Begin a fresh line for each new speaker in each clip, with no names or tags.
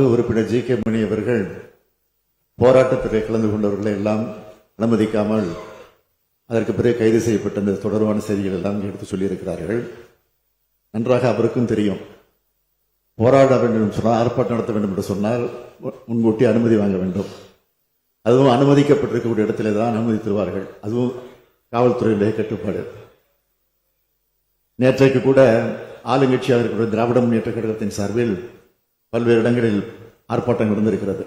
உறுப்பினர் G K மணி அவர்கள் போராட்டத்தில் கலந்து கொண்டவர்களை எல்லாம் அனுமதிக்காமல் அதற்கு பிறகு கைது செய்யப்பட்ட அந்த தொடர்பான செய்திகள் எல்லாம் எடுத்து சொல்லியிருக்கிறார்கள். நன்றாக அவருக்கும் தெரியும். போராட வேண்டும் சொன்னால் ஆர்ப்பாட்டம் நடத்த வேண்டும் என்று சொன்னால் முன்கூட்டி அனுமதி வாங்க வேண்டும். அதுவும் அனுமதிக்கப்பட்டிருக்கக்கூடிய இடத்திலே தான் அனுமதி தருவார்கள் அதுவும் காவல்துறையினுடைய கட்டுப்பாடு. நேற்றைக்கு கூட ஆளுங்கட்சியாக இருக்கிற திராவிட முன்னேற்ற கழகத்தின் சார்பில் பல்வேறு இடங்களில் ஆர்ப்பாட்டங்கள் நடந்திருக்கிறது.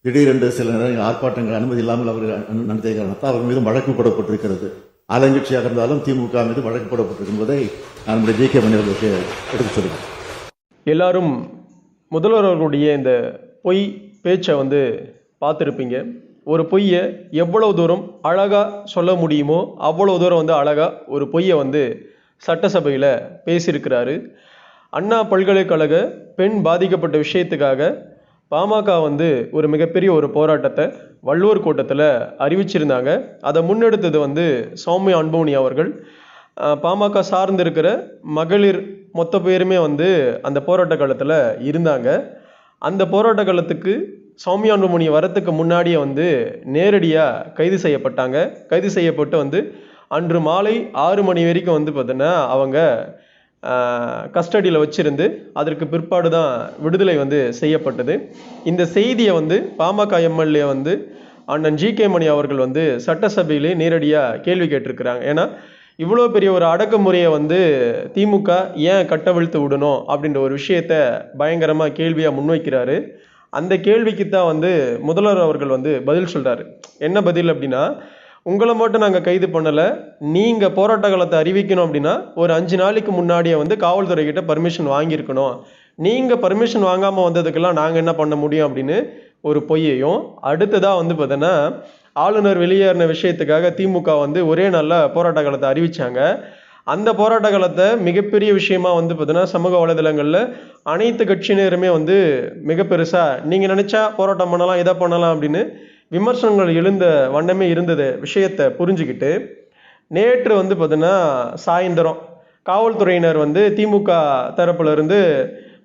திடீரென்று சில நேரங்கள் ஆர்ப்பாட்டங்கள் அனுமதி இல்லாமல் அவர்கள் அனு- நடத்திய காரணத்தால் அவர் மீது வழக்கு போடப்பட்டிருக்கிறது. ஆளுங்கட்சியாக இருந்தாலும் திமுக மீது வழக்கு போடப்பட்டிருக்கும் என்பதை நான் நம்முடைய ஜி கே மணியர்களுக்கு எடுத்துச் சொல்கிறேன்
எல்லாரும் முதல்வர் அவர்களுடைய இந்த பொய் பேச்சை வந்து பார்த்துருப்பீங்க. ஒரு பொய்யை எவ்வளவு தூரம் அழகாக சொல்ல முடியுமோ அவ்வளோ தூரம் வந்து அழகாக ஒரு பொய்யை வந்து சட்டசபையில் பேசியிருக்கிறாரு. அண்ணா பல்கலைக்கழக பெண் பாதிக்கப்பட்ட விஷயத்துக்காக பாமக வந்து ஒரு மிகப்பெரிய ஒரு போராட்டத்தை வள்ளுவர் கூட்டத்தில் அறிவிச்சிருந்தாங்க. அதை முன்னெடுத்தது வந்து சௌமியா அன்புமணி அவர்கள். பாமக சார்ந்து இருக்கிற மகளிர் மொத்த பேருமே வந்து அந்த போராட்ட காலத்தில் இருந்தாங்க. அந்த போராட்ட காலத்துக்கு சௌமியா அன்புமணி வரத்துக்கு முன்னாடியே வந்து நேரடியாக கைது செய்யப்பட்டாங்க. கைது செய்யப்பட்டு வந்து அன்று மாலை ஆறு மணி வரைக்கும் வந்து பார்த்தீங்கன்னா அவங்க கஸ்டடியில் வச்சிருந்து அதற்கு பிற்பாடு தான் விடுதலை வந்து செய்யப்பட்டது. இந்த செய்தியை வந்து பாமக எம்எல்ஏ வந்து அண்ணன் ஜி கே மணி அவர்கள் வந்து சட்டசபையிலே நேரடியாக கேள்வி கேட்டிருக்கிறாங்க. ஏன்னா இவ்வளோ பெரிய ஒரு அடக்குமுறையை வந்து திமுக ஏன் கட்டவிழ்த்து விடணும் அப்படின்ற ஒரு விஷயத்த பயங்கரமாக கேள்வியாக முன்வைக்கிறாரு. அந்த கேள்விக்கு தான் வந்து முதல்வர் அவர்கள் வந்து பதில் சொல்கிறாரு என்ன பதில் அப்படின்னா உங்களை மட்டும் நாங்கள் கைது பண்ணலை. நீங்கள் போராட்ட காலத்தை அறிவிக்கணும் அப்படின்னா ஒரு அஞ்சு நாளைக்கு முன்னாடியே வந்து காவல்துறை கிட்ட பர்மிஷன் வாங்கியிருக்கணும். நீங்கள் பர்மிஷன் வாங்காமல் வந்ததுக்கெல்லாம் நாங்கள் என்ன பண்ண முடியும் அப்படின்னு ஒரு பொய்யையும் அடுத்ததாக வந்து பார்த்தோன்னா ஆளுநர் வெளியேறின விஷயத்துக்காக திமுக வந்து ஒரே நாளில் போராட்ட காலத்தை அறிவித்தாங்க அந்த போராட்ட காலத்தை மிகப்பெரிய விஷயமா வந்து பார்த்தீங்கன்னா சமூக வலைதளங்களில் அனைத்து கட்சியினருமே வந்து மிக பெருசாக நீங்கள் நினச்சா போராட்டம் பண்ணலாம் இதை பண்ணலாம் அப்படின்னு விமர்சனங்கள் எழுந்த வண்ணமே இருந்தது விஷயத்தை புரிஞ்சுக்கிட்டு. நேற்று வந்து பார்த்தீங்கன்னா சாயந்தரம் காவல்துறையினர் வந்து திமுக தரப்புலேருந்து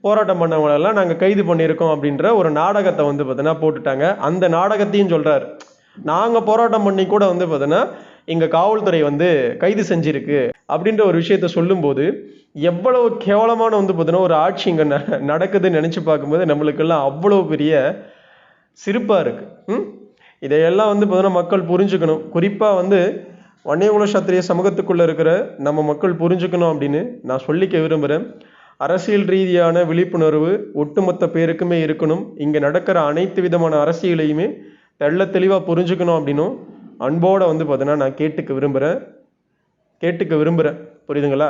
போராட்டம் பண்ணவங்களெல்லாம் நாங்கள் கைது பண்ணியிருக்கோம் அப்படின்ற ஒரு நாடகத்தை வந்து பார்த்தீங்கன்னா போட்டுட்டாங்க. அந்த நாடகத்தையும் சொல்கிறார் நாங்கள் போராட்டம் பண்ணி கூட வந்து பார்த்தீங்கன்னா இங்கே காவல்துறை வந்து கைது செஞ்சிருக்கு அப்படின்ற ஒரு விஷயத்த சொல்லும்போது எவ்வளவு கேவலமான வந்து பார்த்தீங்கன்னா ஒரு ஆட்சி இங்கே ந நடக்குதுன்னு நினச்சி பார்க்கும்போது நம்மளுக்கெல்லாம் அவ்வளோ பெரிய சிரிப்பாக இருக்குது ம்? இதையெல்லாம் வந்து பார்த்தீங்கன்னா மக்கள் புரிஞ்சுக்கணும். குறிப்பாக வந்து வன்னியகுல சத்திரிய சமூகத்துக்குள்ளே இருக்கிற நம்ம மக்கள் புரிஞ்சுக்கணும் அப்படின்னு நான் சொல்லிக்க விரும்புகிறேன் அரசியல் ரீதியான விழிப்புணர்வு ஒட்டுமொத்த பேருக்குமே இருக்கணும். இங்கே நடக்கிற அனைத்து விதமான அரசியலையுமே தெள்ள தெளிவாக புரிஞ்சுக்கணும் அப்படின்னும் அன்போட வந்து பார்த்தீங்கன்னா நான் கேட்டுக்க விரும்புகிறேன் கேட்டுக்க விரும்புகிறேன் புரியுதுங்களா?